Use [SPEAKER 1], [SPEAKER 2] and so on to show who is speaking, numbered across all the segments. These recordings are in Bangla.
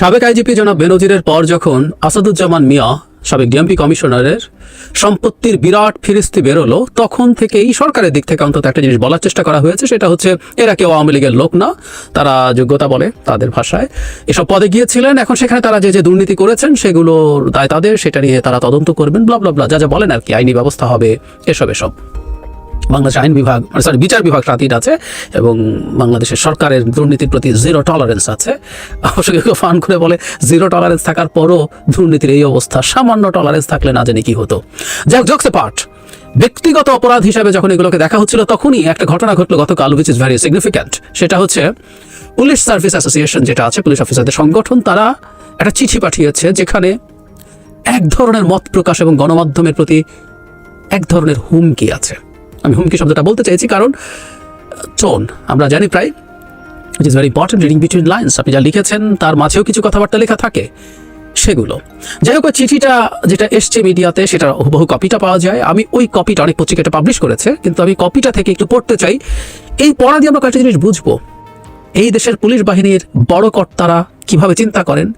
[SPEAKER 1] সাবেক আইজিপি জনাব বেনজিরের পর যখন আসাদুজ্জামান মিয়া সাবেক ডিএমপি কমিশনারের সম্পত্তির বিরাট ফিরিস্তি বেরোলো, তখন থেকেই সরকারের দিক থেকে অন্তত একটা জিনিস বলার চেষ্টা করা হয়েছে, সেটা হচ্ছে এরা কেউ আওয়ামী লীগের লোক না, তারা যোগ্যতা বলে তাদের ভাষায়। এসব পদে গিয়েছিলেন, এখন সেখানে তারা যে যে দুর্নীতি করেছেন, সেগুলোর দায় তাদের, সেটা নিয়ে তারা তদন্ত করবেন ব্লা ব্লা ব্লা যা যা বলেন আর কি, আইনি ব্যবস্থা হবে, এসব এসব। বাংলাদেশ আইন বিভাগ সরি বিচার বিভাগ স্বাধীন আছে এবং বাংলাদেশের সরকারের দুর্নীতির প্রতি জিরো টলারেন্স আছে। অবশ্য কেউ ফান করে বলে জিরো টলারেন্স থাকার পরও দুর্নীতির এই অবস্থা, সামান্য টলারেন্স থাকলে না জানি কি হতো। যাক জকসে পার্ট ব্যক্তিগত অপরাধ হিসাবে যখন এগুলোকে দেখা হচ্ছিল, তখনই একটা ঘটনা ঘটলো গতকাল উইচ ইজ ভেরি সিগনিফিক্যান্ট সেটা হচ্ছে পুলিশ সার্ভিস অ্যাসোসিয়েশন যেটা আছে, পুলিশ অফিসারদের সংগঠন, তারা একটা চিঠি পাঠিয়েছে যেখানে এক ধরনের মত প্রকাশ এবং গণমাধ্যমের প্রতি এক ধরনের হুমকি আছে। আমি হুমকি শব্দটা বলতে চাইছি কারণ টোন আমরা জানি প্রায় it is very important reading between lines আপনি যা লিখেছেন, তার মাঝেও কিছু কথাবার্তা লেখা থাকে, সেগুলো। যাই হোক চিঠিটা যেটা এসছে মিডিয়াতে সেটা বহু কপিটা পাওয়া যায়। আমি ওই কপিটা অনেক পত্রিকাটা পাবলিশ করেছে, কিন্তু আমি কপিটা থেকে একটু পড়তে চাই। এই পড়া দিয়ে আমরা কয়েকটা জিনিস বুঝব। এই দেশের পুলিশ বাহিনীর বড় কর্তারা কীভাবে চিন্তা করেন,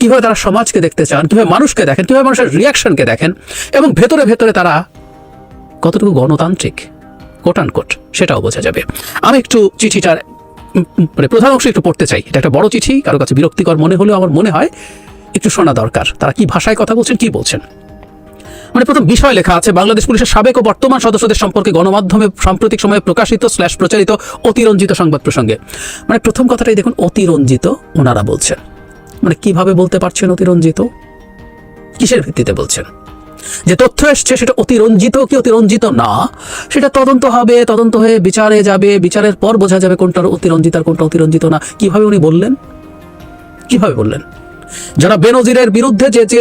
[SPEAKER 1] কীভাবে তারা সমাজকে দেখতে চান, কীভাবে মানুষকে দেখেন, কীভাবে মানুষের রিয়াকশনকে দেখেন, এবং ভেতরে ভেতরে তারা কতটুকু গণতান্ত্রিক? কোট কোট সেটাও বোঝা যাবে। আমি একটু চিঠিটার মানে প্রধান অংশ একটু পড়তে চাই। এটা একটা বড় চিঠি, কারও কাছে বিরক্তিকর মনে হলেও আমার মনে হয় একটু শোনা দরকার। তারা কি ভাষায় কথা বলছেন, কি বলছেন? মানে প্রথম বিষয় লেখা আছে, বাংলাদেশ পুলিশের সাবেক ও বর্তমান সদস্যদের সম্পর্কে গণমাধ্যমে সাম্প্রতিক সময়ে প্রকাশিত স্ল্যাশ প্রচারিত অতিরঞ্জিত সংবাদ প্রসঙ্গে। মানে প্রথম কথাটাই দেখুন, অতিরঞ্জিত ওনারা বলছেন। মানে কীভাবে বলতে পারছেন অতিরঞ্জিত? কিসের ভিত্তিতে বলছেন? যে তথ্য এসছে সেটা অতিরঞ্জিত কি অতিরঞ্জিত? না। সেটা তদন্ত হবে, তদন্ত হয়ে বিচারে যাবে, বিচারের পর বোঝা যাবে কোনটা অতিরঞ্জিত আর কোনটা অতিরঞ্জিত না। কীভাবে উনি বললেন? কীভাবে বললেন? যারা বেনজিরের বিরুদ্ধে যে যে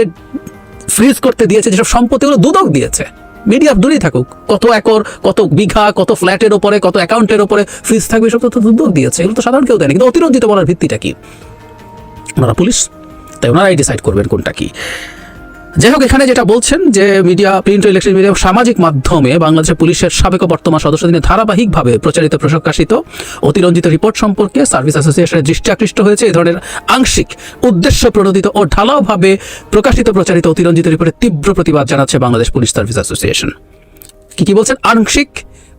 [SPEAKER 1] ফ্রিজ করতে দিয়েছে, যেসব সম্পত্তিগুলো দুদক দিয়েছে, মিডিয়া দূরেই থাকুক। কত একর, কত বিঘা, কত ফ্ল্যাটের ওপরে, কত অ্যাকাউন্টের ওপরে ফ্রিজ থাকবে, এসব তো দুদক দিয়েছে। এগুলো তো সাধারণ কেউ দেয়নি। কিন্তু অতিরঞ্জিত বলার ভিত্তিটা কি? ওনারা পুলিশ, তাই ওনারাই ডিসাইড করবেন কোনটা কি। যাই হোক, এখানে যেটা বলছেন যে মিডিয়া প্রিন্ট ইলেকট্রিক মিডিয়া সামাজিক মাধ্যমে বাংলাদেশের পুলিশের সাবেক ও বর্তমান সদস্যদের ধারাবাহিকভাবে প্রচারিত প্রকাশিত অতিরঞ্জিত রিপোর্ট সম্পর্কে সার্ভিস অ্যাসোসিয়েশনের দৃষ্টি আকৃষ্ট হয়েছে। এই ধরনের আংশিক উদ্দেশ্য প্রণোদিত ও ঢালাওভাবে প্রকাশিত, প্রচারিত অতিরঞ্জিত রিপোর্টের তীব্র প্রতিবাদ জানাচ্ছে বাংলাদেশ পুলিশ সার্ভিস অ্যাসোসিয়েশন কি কি বলছেন? আংশিক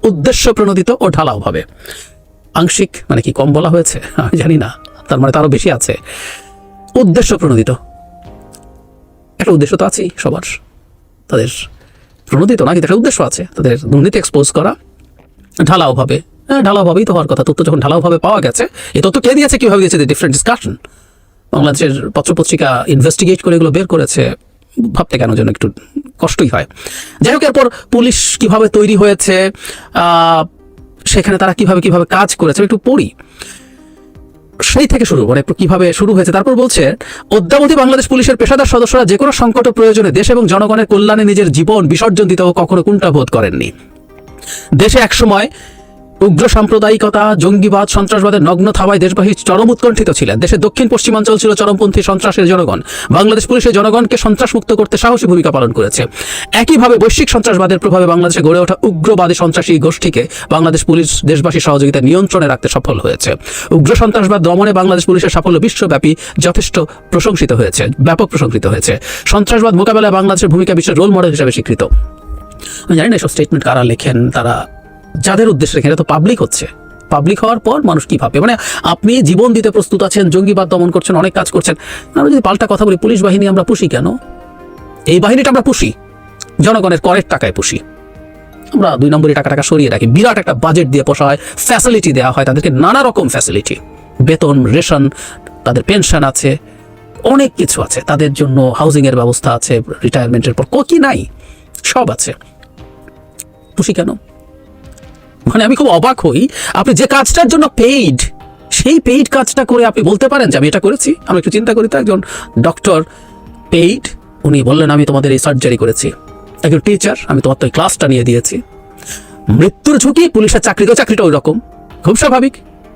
[SPEAKER 1] উদ্দেশ্য প্রণোদিত ও ঢালাওভাবে। আংশিক মানে কি কম বলা হয়েছে? আমি জানি না। তার মানে তারও বেশি আছে। উদ্দেশ্য প্রণোদিত। একটা উদ্দেশ্য তো আছেই সবার। তাদের প্রণোদিত না কিন্তু একটা উদ্দেশ্য আছে। তাদের দুর্নীতি এক্সপোজ করা ঢালাওভাবে হ্যাঁ ঢালাওভাবেই তো হওয়ার কথা। তথ্য যখন ঢালাওভাবে পাওয়া গেছে এই তথ্য কে দিয়েছে, কীভাবে দিয়েছে ডিফারেন্ট ডিসকাশন বাংলাদেশের পত্রপত্রিকা ইনভেস্টিগেট করে এগুলো বের করেছে, ভাবতে কেন যেন একটু কষ্টই হয়। যাই হোক, এরপর পুলিশ কীভাবে তৈরি হয়েছে সেখানে তারা কীভাবে কীভাবে কাজ করেছে একটু পড়ি। সেই থেকে শুরু মানে কীভাবে শুরু হয়েছে। তারপর বলছে অদ্যাবধি বাংলাদেশ পুলিশের পেশাদার সদস্যরা যে কোনো সংকট প্রয়োজনে দেশ এবং জনগণের কল্যাণে নিজের জীবন বিসর্জন দিতেও কখনো কুণ্ঠাবোধ করেননি। দেশে একসময় উগ্র সাম্প্রদায়িকতা, জঙ্গিবাদ, সন্ত্রাসবাদের নগ্ন থাবায় দেশবাহী চরম উৎকণ্ঠিত ছিলেন। দেশের দক্ষিণ পশ্চিমাঞ্চল ছিল চরমপন্থী সন্ত্রাসের জনগণ। বাংলাদেশ পুলিশের জনগণকে সন্ত্রাসমুক্ত করতে সাহসী ভূমিকা পালন করেছে। একইভাবে বৈশ্বিক সন্ত্রাসবাদের প্রভাবে বাংলাদেশে গড়ে ওঠা উগ্রবাদী সন্ত্রাসী গোষ্ঠীকে বাংলাদেশ পুলিশ দেশবাসী সহযোগিতা নিয়ন্ত্রণে রাখতে সফল হয়েছে। উগ্র সন্ত্রাসবাদ দমনে বাংলাদেশ পুলিশের সাফল্য বিশ্বব্যাপী যথেষ্ট প্রশংসিত হয়েছে, ব্যাপক প্রশংসিত হয়েছে। সন্ত্রাসবাদ মোকাবেলায় বাংলাদেশের ভূমিকা বিশ্বের রোল মডেল হিসেবে স্বীকৃত। আমি জানি না এসব স্টেটমেন্ট কারা লেখেন, তারা যাদের উদ্দেশ্যে লেখেন এটা তো পাবলিক হচ্ছে। পাবলিক হওয়ার পর মানুষ কি ভাবে মানে আপনি জীবন দিতে প্রস্তুত আছেন, জঙ্গিবাদ দমন করছেন, অনেক কাজ করছেন আমরা যদি পাল্টা কথা বলি, পুলিশ বাহিনী আমরা পুষি কেন? এই বাহিনীটা আমরা পুষি। জনগণের করের টাকায় পুষি। আমরা দুই নম্বরই টাকা টাকা সরিয়ে রাখি। বিরাট একটা বাজেট দিয়ে পোষা হয় ফ্যাসিলিটি দেওয়া হয় তাদেরকে নানা রকম ফ্যাসিলিটি বেতন, রেশন, তাদের পেনশন আছে, অনেক কিছু আছে। তাদের জন্য হাউজিংয়ের ব্যবস্থা আছে রিটায়ারমেন্টের পর কি নাই? সব আছে। পুষি কেন? মানে আমি খুব অবাক হই। আপনি যে কাজটার জন্য পেইড সেই পেইড কাজটা করে আপনি বলতে পারেন যে আমি এটা করেছি? আমি একটু চিন্তা করি তো, একজন ডক্টর পেইড উনি বললেন, আমি তোমাদের এই সার্জারি করেছি। একজন টিচার আমি তোমার তো এই ক্লাসটা নিয়ে দিয়েছি। মৃত্যুর ঝুঁকি পুলিশের চাকরিতেও চাকরিটা ওই রকম। খুব স্বাভাবিক।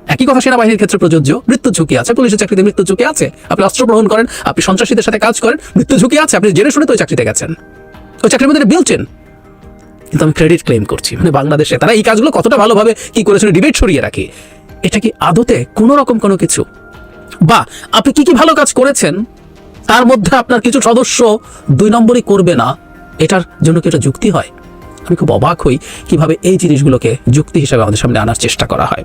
[SPEAKER 1] একই কথা সেনাবাহিনীর ক্ষেত্রে প্রযোজ্য। মৃত্যু ঝুঁকি আছে, পুলিশের চাকরিতে মৃত্যু ঝুঁকি আছে। আপনি অস্ত্র গ্রহণ করেন, আপনি সন্ত্রাসীদের সাথে কাজ করেন মৃত্যু ঝুঁকি আছে, আপনি জেনে শুনে তো ওই চাকরিতে গেছেন। ওই চাকরির মধ্যে বিলচেন কিন্তু আমি ক্রেডিট ক্লেম করছি। মানে বাংলাদেশে তারা এই কাজগুলো কতটা ভালোভাবে কি করেছিল ডিবেট সরিয়ে রাখি, এটা কি আদতে কোনো রকম কোনো কিছু? বা আপনি কি কি ভালো কাজ করেছেন, তার মধ্যে আপনার কিছু সদস্য দুই নম্বরই করবে না, এটার জন্য কি এটা যুক্তি হয়? আমি খুব অবাক হই কীভাবে এই জিনিসগুলোকে যুক্তি হিসাবে আমাদের সামনে আনার চেষ্টা করা হয়।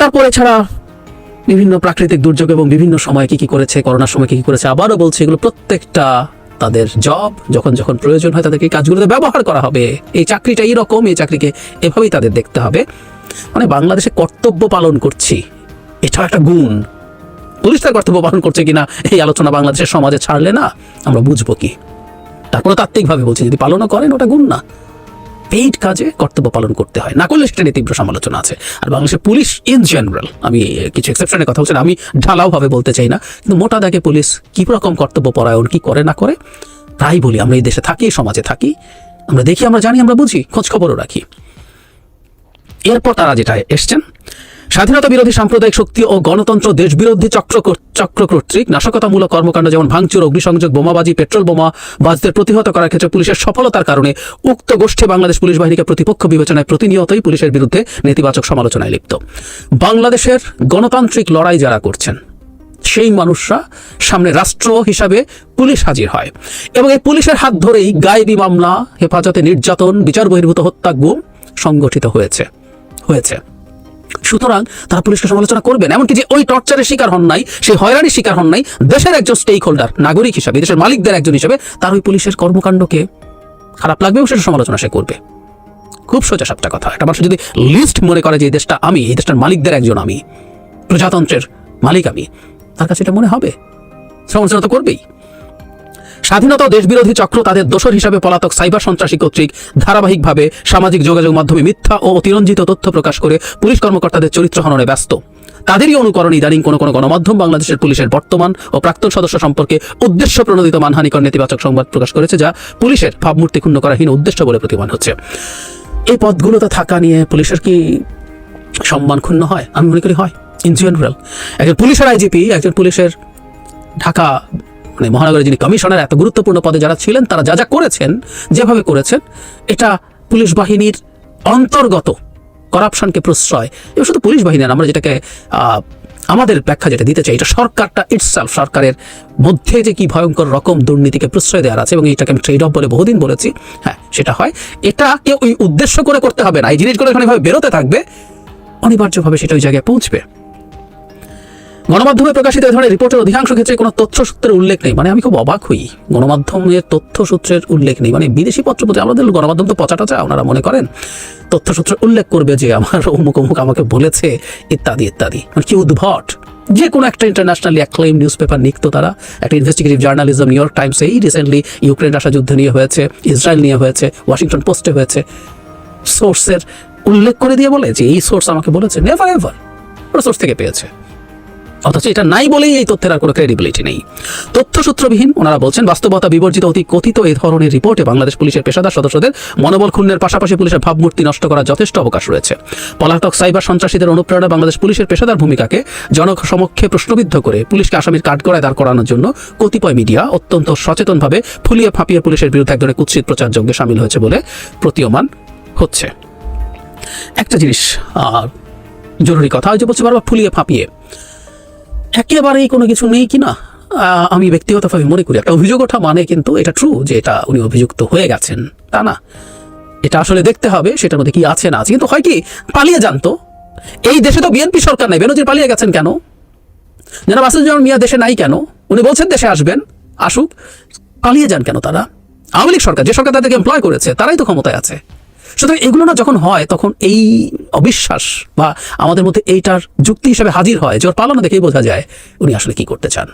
[SPEAKER 1] তারপরে ছাড়া বিভিন্ন প্রাকৃতিক দুর্যোগ এবং বিভিন্ন সময় কি কি করেছে, করোনার সময় কি কি করেছে, আবারও বলছে এগুলো প্রত্যেকটা তাদের জব যখন যখন প্রয়োজন হয় তাদেরকে কাজগুলোতে ব্যবহার করা হবে। এই চাকরিটা এইরকম, এই চাকরিকে এভাবেই তাদের দেখতে হবে। মানে বাংলাদেশে কর্তব্য পালন করছি, এটাও একটা গুণ। পুলিশ তার কর্তব্য পালন করছে কিনা, এই আলোচনা বাংলাদেশের সমাজে ছাড়লে না, আমরা বুঝব কি? তারপরে তাত্ত্বিকভাবে বলছি, যদি পালনও করেন, ওটা গুণ না। পেইড কাজে কর্তব্য পালন করতে হয়। না করলে সেটা নিয়ে তীব্র সমালোচনা আছে। আর বাংলাদেশের পুলিশ ইন জেনারেল আমি কিছু এক্সেপশনের কথা বলছি আমি ঢালাওভাবে বলতে চাই না, কিন্তু মোটা দাগে পুলিশ কী রকম কর্তব্য পরায়ণ, কী করে, না করে, তাই বলি, আমরা এই দেশে থাকি, সমাজে থাকি, আমরা দেখি, আমরা জানি, আমরা বুঝি, খোঁজ খবরও রাখি। এরপর তারা যেটা এসছেন স্বাধীনতা বিরোধী সাম্প্রদায়িক শক্তি ও গণতন্ত্র দেশবিরোধী চক্র চক্র কর্তৃক নাশকতামূলক কর্মকাণ্ড যেমন ভাঙচুর, অগ্নিসংযোগ, বোমাবাজি, পেট্রোল বোমা বাজদের প্রতিহত করার ক্ষেত্রে পুলিশের সফলতার কারণে উক্ত গোষ্ঠী বাংলাদেশ পুলিশ বাহিনীকে প্রতিপক্ষ বিবেচনায় প্রতিনিয়তই পুলিশের বিরুদ্ধে নেতিবাচক সমালোচনায় লিপ্ত। বাংলাদেশের গণতান্ত্রিক লড়াই যারা করছেন, সেই মানুষরা সামনে রাষ্ট্র হিসাবে পুলিশ হাজির হয়। এবং এই পুলিশের হাত ধরেই গায়েবী মামলা, হেফাজতে নির্যাতন, বিচার বহির্ভূত হত্যা গুম সংগঠিত হয়েছে হয়েছে। সুতরাং তারা পুলিশকে সমালোচনা করবেন। এমনকি যে ওই টর্চারের শিকার হন নাই সেই হয়রানির শিকার হন নাই, দেশের একজন স্টেক হোল্ডার নাগরিক হিসাবে, দেশের মালিকদের একজন হিসাবে, তার ওই পুলিশের কর্মকাণ্ডকে খারাপ লাগবে এবং সেটা সমালোচনা সে করবে। খুব সোজা সাপটা কথা। একটা মানুষ যদি লিস্ট মনে করে যে এই দেশটা আমি, এই দেশটার মালিকদের একজন আমি, প্রজাতন্ত্রের মালিক আমি, তার কাছে এটা মনে হবে? সমালোচনা তো করবেই। স্বাধীনতা ও দেশবিরোধী চক্র তাদের দোষর হিসাবে পলাতক সাইবার সন্ত্রাসী কর্তৃক ধারাবাহিকভাবে সামাজিক যোগাযোগ মাধ্যমে মিথ্যা ও অতিরঞ্জিত তথ্য প্রকাশ করে পুলিশ কর্মকর্তাদের চরিত্র হননে ব্যস্ত। তাদেরই অনুকরণ ইদানিং কোনো কোনো গণমাধ্যম বাংলাদেশের পুলিশের বর্তমান ও প্রাক্তন সদস্য সম্পর্কে উদ্দেশ্য প্রণোদিত মানহানিকর নেতিবাচক সংবাদ প্রকাশ করেছে, যা পুলিশের ভাবমূর্তি ক্ষুণ্ণ করাহীন উদ্দেশ্য বলে প্রতিমান হচ্ছে। এই পদগুলোতে থাকা নিয়ে পুলিশের কি সম্মান ক্ষুণ্ণ হয়? আমি মনে করি হয়। ইন জেনারেল একজন পুলিশের আইজিপি, একজন পুলিশের ঢাকা মানে মহানগরের যিনি কমিশনার, এত গুরুত্বপূর্ণ পদে যারা ছিলেন, তারা যা যা করেছেন, যেভাবে করেছেন, এটা পুলিশ বাহিনীর অন্তর্গত করাপশনকে প্রশ্রয়। এবং শুধু পুলিশ বাহিনী আমরা যেটাকে আমাদের ব্যাখ্যা যেটা দিতে চাই, এটা সরকারটা ইটসেলফ সরকারের মধ্যে যে কি ভয়ঙ্কর রকম দুর্নীতিকে প্রশ্রয় দেওয়ার আছে, এবং এটাকে আমি ট্রেড অফ বলে বহুদিন বলেছি হ্যাঁ সেটা হয়। এটাকে ওই উদ্দেশ্য করে করতে হবে না। এই জিনিসগুলো এখানে বেরোতে থাকবে, অনিবার্যভাবে সেটা ওই জায়গায় পৌঁছবে। গণমাধ্যমে প্রকাশিত এই ধরনের রিপোর্টের অধিকাংশ ক্ষেত্রে কোনো তথ্য সূত্রের উল্লেখ নেই। মানে আমি খুব অবাক হই। গণমাধ্যমের তথ্য সূত্রের উল্লেখ নেই। মানে বিদেশি পত্রপত্র আমাদের গণমাধ্যম তো পচা টচা ওনারা মনে করেন। তথ্য সূত্র উল্লেখ করবে যে আমার অমুক অমুক আমাকে বলেছে, ইত্যাদি ইত্যাদি। মানে কি উদ্ভট! যে কোনো একটা ইন্টারন্যাশনালি অ্যাক্লেম নিউজ পেপার লিখতো তারা। একটা investigative journalism New York Times এই রিসেন্টলি ইউক্রেন রাশা যুদ্ধ নিয়ে হয়েছে ইসরায়েল নিয়ে হয়েছে ওয়াশিংটন পোস্টে হয়েছে। সোর্সের উল্লেখ করে দিয়ে বলে যে এই সোর্স আমাকে বলেছে নেভার এভার ওরা সোর্স থেকে পেয়েছে। অথচ এটা নাই বলেই এই তথ্যের আর কোনো ক্রেডিবিলিটি নেই। তথ্যসূত্রবিহীন, ওনারা বলছেন, বাস্তবতা বিবর্জিত অতি কথিত এই ধরনের রিপোর্টে বাংলাদেশ পুলিশের পেশাদার সদস্যদের মনোবল ক্ষুণ্ণের পাশাপাশি পুলিশের ভাবমূর্তি নষ্ট করার যথেষ্ট অবকাশ রয়েছে। পলাতক সাইবার সন্ত্রাসীদের অনুপ্রেরণা বাংলাদেশ পুলিশের পেশাদার ভূমিকাকে জনসমক্ষে প্রশ্নবিদ্ধ করে পুলিশকে আসামির কাঠগড়ায় দাঁড় করানোর জন্য কতিপয় মিডিয়া অত্যন্ত সচেতনভাবে ফুলিয়ে ফাঁপিয়ে পুলিশের বিরুদ্ধে এক ধরনের কুৎসিত প্রচার যজ্ঞে সামিল হয়েছে বলে প্রতীয়মান হচ্ছে। একটা জিনিস জরুরি কথা, ওই যে বলছি বারবার ফুলিয়ে ফাঁপিয়ে। একেবারেই কোনো কিছু নেই কি না আমি ব্যক্তিগতভাবে মনে করি, একটা অভিযোগ ওঠা মানে কিন্তু এটা ট্রু যে এটা উনি অভিযুক্ত হয়ে গেছেন, তা না? এটা আসলে দেখতে হবে, সেটার মধ্যে কি আছে না কিন্তু হয় কি, পালিয়ে যান তো। এই দেশে তো বিএনপি সরকার নেই, বেনজির পালিয়ে গেছেন কেন? যারা বাসুজ্জামান মিয়া দেশে নাই কেন? উনি বলছেন দেশে আসবেন, আসুক, পালিয়ে যান কেন তারা? আওয়ামী লীগ সরকার, যে সরকার তাদেরকে এমপ্লয় করেছে, তারাই তো ক্ষমতায় আছে। সুতরাং এগুলো না যখন হয়, তখন এই অবিশ্বাস বা আমাদের মধ্যে এইটার যুক্তি হিসেবে হাজির হয় যে ওর পালনা দেখেই বোঝা যায় উনি আসলে কি করতে চান।